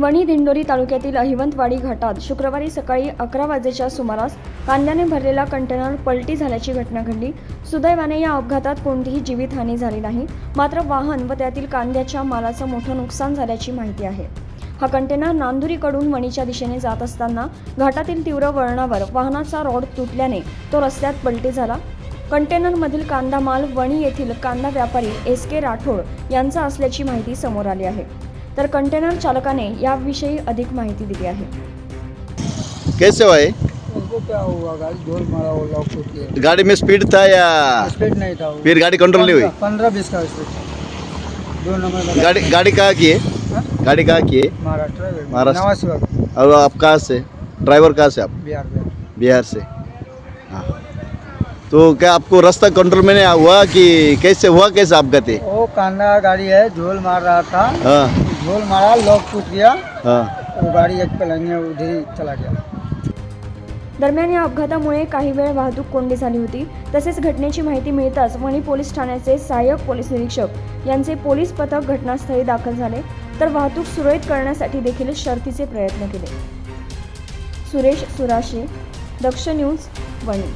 वणी दिंडोरी तालुक्यातील अहिवंतवाडी घाटात शुक्रवारी सकाळी अकरा वाजेच्या सुमारास कांद्याने भरलेला कंटेनर पलटी झाल्याची घटना घडली. सुदैवाने या अपघातात कोणतीही जीवितहानी झाली नाही. मात्र वाहन व त्यातील कांद्याच्या मालाचं मोठं नुकसान झाल्याची माहिती आहे. हा कंटेनर नांदुरीकडून वणीच्या दिशेने जात असताना घाटातील तीव्र वळणावर वाहनाचा रॉड तुटल्याने तो रस्त्यात पलटी झाला. कंटेनरमधील कांदा माल वणी येथील कांदा व्यापारी एस के राठोड यांचा असल्याची माहिती समोर आली आहे. तर कंटेनर चालकाने याविषयी अधिक माहिती दिली आहे. कैसे हुआ ये उनको क्या हुआ? गाड़ी ढोल मारा वो लॉक टूट गया। गाड़ी में स्पीड था या स्पीड नहीं था फिर गाड़ी कंट्रोल नहीं हुई? पंद्रह बीस का स्पीड था। दो नंबर गाड़ी गाड़ी कहाँ की है? हाँ? गाड़ी कहाँ की है? महाराष्ट्र महाराष्ट्र। और आप कहाँ से? ड्राइवर कहाँ से आप? बिहार बिहार से। हाँ। तो क्या आपको रास्ता कंट्रोल में नहीं हुआ कि कैसे हुआ कैसे आपका थे? वो कांदा गाड़ी है झोल मार रहा था। हाँ। झोल मारा लॉक टूट गया। हाँ। वो गाड़ी एक पलंगे उधर ही चला गया। दरम्यान या अपघातामुळे काही वेळ वाहतूक कोंडी झाली होती. तसेच घटनेची माहिती मिळताच वणी पोलीस ठाण्याचे सहाय्यक पोलीस निरीक्षक यांचे पोलीस पथक घटनास्थळी दाखल झाले. तर वाहतूक सुरळीत करण्यासाठी देखील शर्थीचे प्रयत्न केले. सुरेश सुराशे दक्ष न्यूज वणी.